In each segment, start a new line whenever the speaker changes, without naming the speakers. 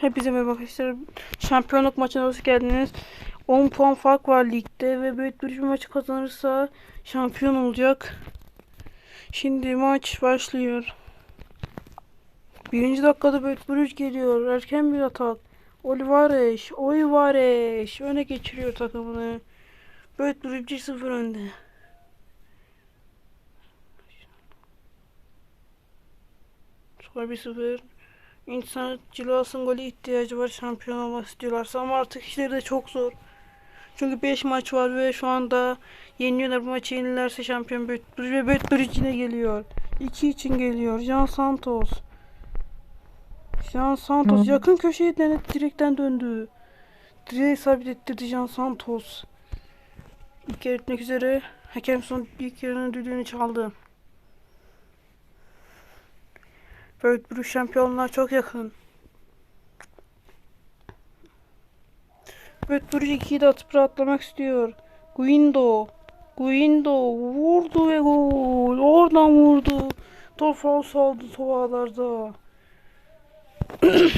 Hepinize merhaba arkadaşlar. Şampiyonluk maçına hoş geldiniz. 10 puan fark var ligde ve Beyt bir maçı kazanırsa şampiyon olacak. Şimdi maç başlıyor. Birinci dakikada Beyt Brüj geliyor. Erken bir atak. Olivares, Olivares öne geçiriyor takımını. Beyt Brüj 1-0 önde. Skor 1-0. İnsan Cilas'ın golü ihtiyacı var şampiyon olmak istiyorlarsa ama artık işleri de çok zor. Çünkü 5 maç var ve şu anda yeniyorlar bu maçı yenilirse şampiyon Bötbürüç ve Bötbürüç yine geliyor. 2 için geliyor. Jean Santos. Jean Santos
Hı.
yakın köşeye denedi direkten döndü. Direği sabit ettirdi Jean Santos. İlk yarı bitmek üzere. Hakem son ilk yarının düdüğünü çaldı. Bötbürüç şampiyonluğa çok yakın. Bötbürüç 2'yi de atıp rahatlamak istiyor. Guindo. Guindo vurdu ve gol. Oradan vurdu. Top faul aldı tovalarda.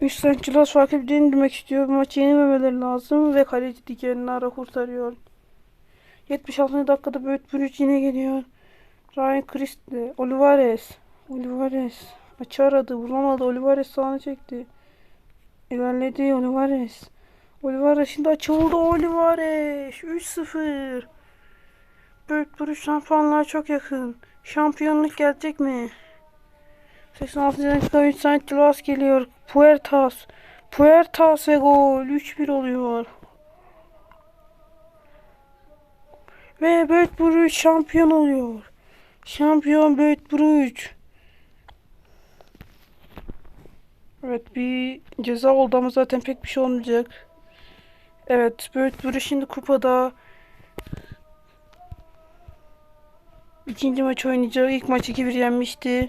Üç Sancılas farkı bir indirmek istiyor. Maçı yenememeleri lazım ve kaleci dikenini ara kurtarıyor. 76. dakikada Bötbürüç yine geliyor. Ryan Christie. Olivares. Olivares. Açı aradı. Bulamadı. Olivares sağını çekti. İlerledi Olivares. Olivares şimdi açı buldu. Olivares. 3-0. Büyük duruş şampiyonluğa çok yakın. Şampiyonluk gelecek mi? 86. dakika 3 Saint geliyor. Puertas. Puertas ve gol. 3-1 oluyor. Ve Büyük Bruges şampiyon oluyor. Şampiyon Büyük Bruges. Evet bir ceza oldu ama zaten pek bir şey olmayacak. Evet Büyük Bruges şimdi kupada ikinci maç oynayacak. İlk maç 2-1 yenmişti.